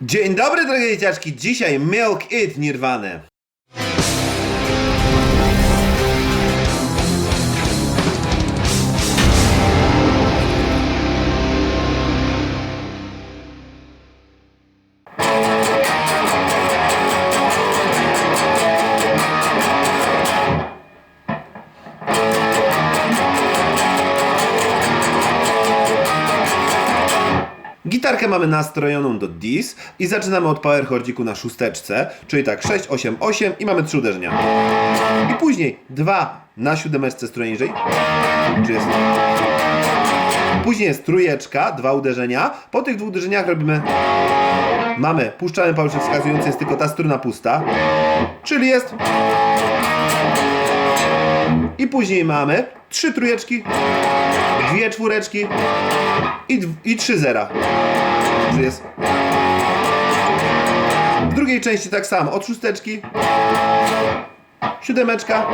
Dzień dobry drogie dzieciaczki, dzisiaj Milk It Nirwane. Gitarkę mamy nastrojoną do dis i zaczynamy od power chordziku na szósteczce, czyli tak 6, 8, 8 i mamy trzy uderzenia. I później dwa na siódemeczce stronę niżej, czy jest... Później jest trójeczka, dwa uderzenia. Po tych dwóch uderzeniach robimy... Mamy, puszczamy palce wskazujący, jest tylko ta struna pusta, czyli jest... I później mamy trzy trójeczki, dwie czwóreczki i, i trzy zera. Czy jest? W drugiej części tak samo. Od szósteczki. Siódemeczka.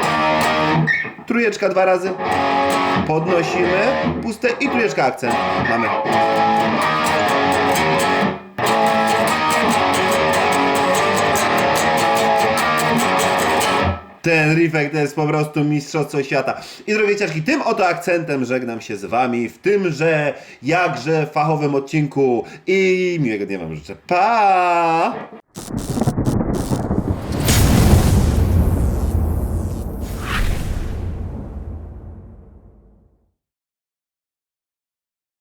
Trójeczka dwa razy. Podnosimy. Puste i trójeczka akcent. Mamy. Ten riffek to jest po prostu mistrzostwo świata. I drogie ciaczki, tym oto akcentem żegnam się z wami w tymże jakże fachowym odcinku i miłego dnia wam życzę. Pa!